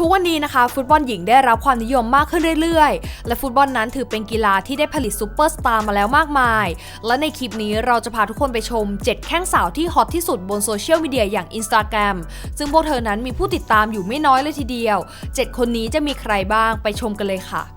ทุกวันนี้นะคะ ฟุตบอลหญิงได้รับความนิยมมากขึ้นเรื่อยๆ และฟุตบอลนั้นถือเป็นกีฬาที่ได้ผลิตซูเปอร์สตาร์มาแล้วมากมาย และในคลิปนี้เราจะพาทุกคนไปชม 7 แข้งสาวที่ฮอตที่สุดบนโซเชียลมีเดียอย่าง Instagram ซึ่งพวกเธอนั้นมีผู้ติดตามอยู่ไม่น้อยเลยทีเดียว 7 คนนี้จะมีใครบ้างไปชมกันเลยค่ะ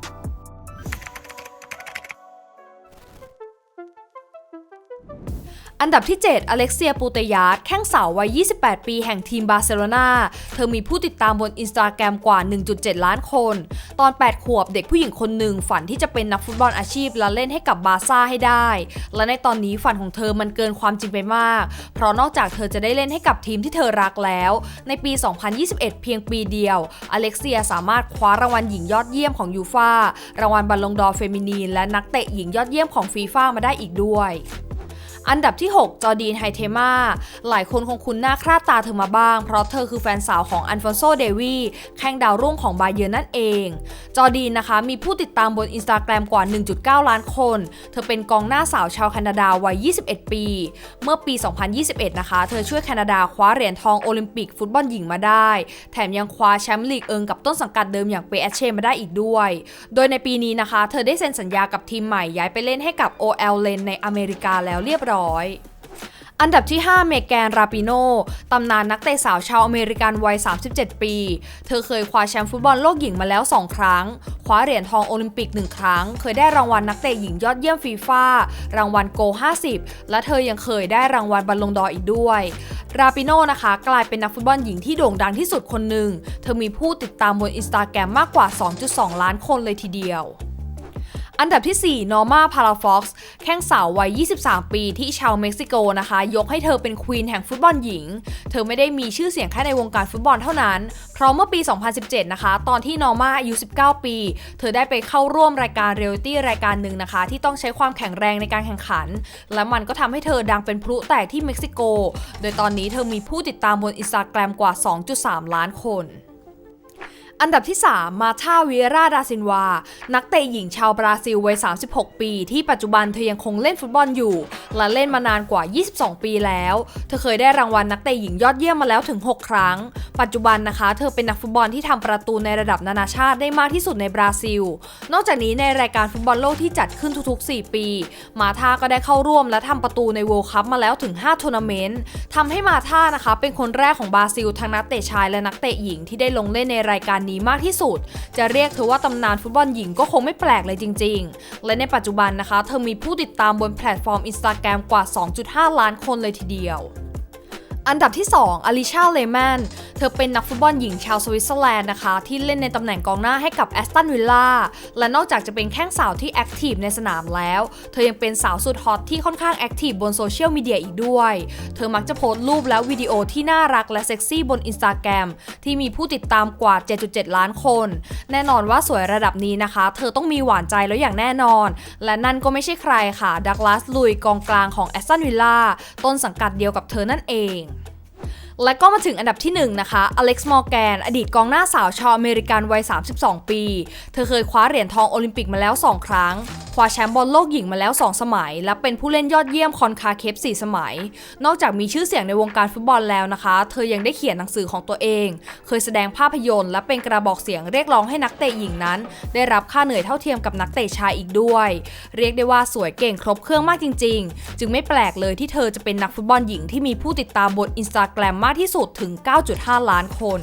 อันดับที่ 7 อเล็กเซียปูเตยาร์ดแข้งสาววัย 28 ปีแห่งทีมบาร์เซโลนาเธอมีผู้ติดตามบนอินสตาแกรมกว่า 1.7 ล้านคน ตอน 8 ขวบเด็กผู้หญิงคนหนึ่งฝันที่จะเป็นนักฟุตบอลอาชีพและเล่นให้กับบาร์ซ่าให้ได้ และในตอนนี้ฝันของเธอมันเกินความจริงไปมาก เพราะนอกจากเธอจะได้เล่นให้กับทีมที่เธอรักแล้ว ในปี 2021 เพียงปีเดียว อเล็กเซียสามารถคว้ารางวัลหญิงยอดเยี่ยมของยูฟ่ารางวัลบัลลงดอร์เฟมินีนและนักเตะหญิงยอดเยี่ยมของฟีฟ่ามาได้อีกด้วย อันดับที่ 6 จอดีนไฮเทมา หลายคนคงคุ้นหน้าคราตาเธอมาบ้าง เพราะเธอคือแฟนสาวของอันฟอนโซเดวีแข้งดาวรุ่งของบาเยิร์นั่นเอง จอดีนนะคะ มีผู้ติดตามบนอินสตาแกรมกว่า 1.9 ล้านคน เธอเป็นกองหน้าสาวชาวแคนาดาวัย 21 ปี เมื่อปี 2021 นะคะ เธอช่วยแคนาดาคว้าเหรียญทองโอลิมปิกฟุตบอลหญิงมาได้ แถมยังคว้าแชมป์ลีกเอิงกับต้นสังกัดเดิมอย่างเปแอชเชมาได้อีกด้วย โดยในปีนี้นะคะ เธอได้เซ็นสัญญากับทีมใหม่ย้ายไปเล่นให้กับ OL เลนในอเมริกาแล้วเรียบร้อย อันดับที่ 5 เมแกน ราปิโนตำนานนักเตะสาวชาวอเมริกันวัย 37 ปี เธอเคยคว้าแชมป์ฟุตบอลโลกหญิงมาแล้ว 2 ครั้ง คว้าเหรียญทองโอลิมปิก 1 ครั้ง เคยได้รางวัลนักเตะหญิงยอดเยี่ยมฟีฟ่ารางวัลโก 50 และเธอยังเคยได้รางวัลบัลลงดออีกด้วยราปิโนนะคะกลายเป็นนักฟุตบอลหญิงที่โด่งดังที่สุดคนหนึ่ง เธอมีผู้ติดตามบนอินสตาแกรมมากกว่า 2.2 ล้านคนเลยทีเดียว อันดับที่4นอร์มาพาราฟ็อกซ์แข้งสาววัย 23 ปีที่ชาวเม็กซิโกนะคะ ยกให้เธอเป็นควีนแห่งฟุตบอลหญิง เธอไม่ได้มีชื่อเสียงแค่ในวงการฟุตบอลเท่านั้น เพราะเมื่อปี 2017 นะคะ ตอนที่นอร์มาอายุ 19 ปี เธอได้ไปเข้าร่วมรายการเรียลิตี้รายการหนึ่งนะคะ ที่ต้องใช้ความแข็งแรงในการแข่งขัน และมันก็ทำให้เธอดังเป็นพลุแตกที่เม็กซิโก โดยตอนนี้เธอมีผู้ติดตามบนอินสตาแกรมกว่า 2.3 ล้านคน อันดับที่ 3 มาธาวิราดาซินวา นักเตะหญิงชาวบราซิลวัย 36 ปี ที่ปัจจุบันเธอยังคงเล่นฟุตบอลอยู่ และเล่นมานานกว่า 22 ปีแล้ว เธอเคยได้รางวัลนักเตะหญิงยอดเยี่ยมมาแล้วถึง 6 ครั้ง ปัจจุบันนะคะ เธอเป็นนักฟุตบอลที่ทำประตูในระดับนานาชาติได้มากที่สุดในบราซิล นอกจากนี้ในรายการฟุตบอลโลกที่จัดขึ้นทุกๆ 4 ปี มาธาก็ได้เข้าร่วมและทำประตูในเวิลด์คัพมาแล้วถึง5ทัวร์นาเมนต์ทำให้มาธานะคะ เป็นคนแรกของบราซิลทั้งนักเตะชายและนักเตะหญิงที่ได้ลงเล่นในรายการนี้มากที่สุด จะเรียกเธอว่าตำนานฟุตบอลหญิงก็คงไม่แปลกเลยจริง ๆ และในปัจจุบันนะคะ เธอมีผู้ติดตามบนแพลตฟอร์ม Instagram กว่า 2.5 ล้านคนเลยทีเดียว อันดับที่ 2อลิชาเลแมน เธอเป็นนักฟุตบอลหญิงชาวสวิตเซอร์แลนด์นะคะ ที่เล่นในตำแหน่งกองหน้าให้กับแอสตันวิลล่าและนอกจากจะเป็นแข้งสาวที่แอคทีฟในสนามแล้ว เธอยังเป็นสาวสุดฮอตที่ค่อนข้างแอคทีฟบนโซเชียลมีเดียอีกด้วย เธอมักจะโพสต์รูปและวิดีโอที่น่ารักและเซ็กซี่บนอินสตาแกรมที่มีผู้ติดตามกว่า 7.7 ล้านคน แน่นอนว่าสวยระดับนี้นะคะ เธอต้องมีหวานใจแล้วอย่างแน่นอน และนั่นก็ไม่ใช่ใครค่ะดักลาสลุยกองกลางของแอสตันวิลล่าต้นสังกัดเดียวกับเธอนั่นเอง และก็มาถึงอันดับที่ 1 นะคะอเล็กซ์มอร์แกนอดีตกองหน้าสาวชาวอเมริกันวัย 32 ปี เธอเคยคว้าเหรียญทองโอลิมปิกมาแล้ว 2 ครั้ง คว้าแชมป์บอลโลกหญิงมาแล้ว 2 สมัย และเป็นผู้เล่นยอดเยี่ยมคอนคาเคฟ4สมัย นอกจากมีชื่อเสียงในวงการฟุตบอลแล้วนะคะ เธอยังได้เขียนหนังสือของตัวเอง เคยแสดงภาพยนตร์ และเป็นกระบอกเสียงเรียกร้องให้นักเตะหญิงนั้น ได้รับค่าเหนื่อยเท่าเทียมกับนักเตะชายอีกด้วย เรียกได้ว่าสวยเก่งครบเครื่องมากจริง ๆ จึงไม่แปลกเลยที่เธอจะเป็นนักฟุตบอลหญิงที่มีผู้ติดตามบนอินสตาแกรมมากที่สุดถึง 9.5 ล้านคน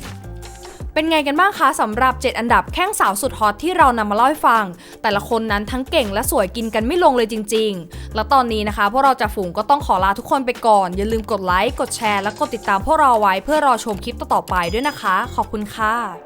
เป็นไงกันบ้างคะสำหรับ 7 อันดับแข้งสาวสุดฮอตที่เรานำมาเล่าให้ฟัง แต่ละคนนั้นทั้งเก่งและสวยกินกันไม่ลงเลยจริง ๆ แล้วตอนนี้นะคะ พวกเราจะฝูงก็ต้องขอลาทุกคนไปก่อน อย่าลืมกดไลค์กดแชร์และกดติดตามพวกเราไว้เพื่อรอชมคลิปต่อๆไปด้วยนะคะ ขอบคุณค่ะ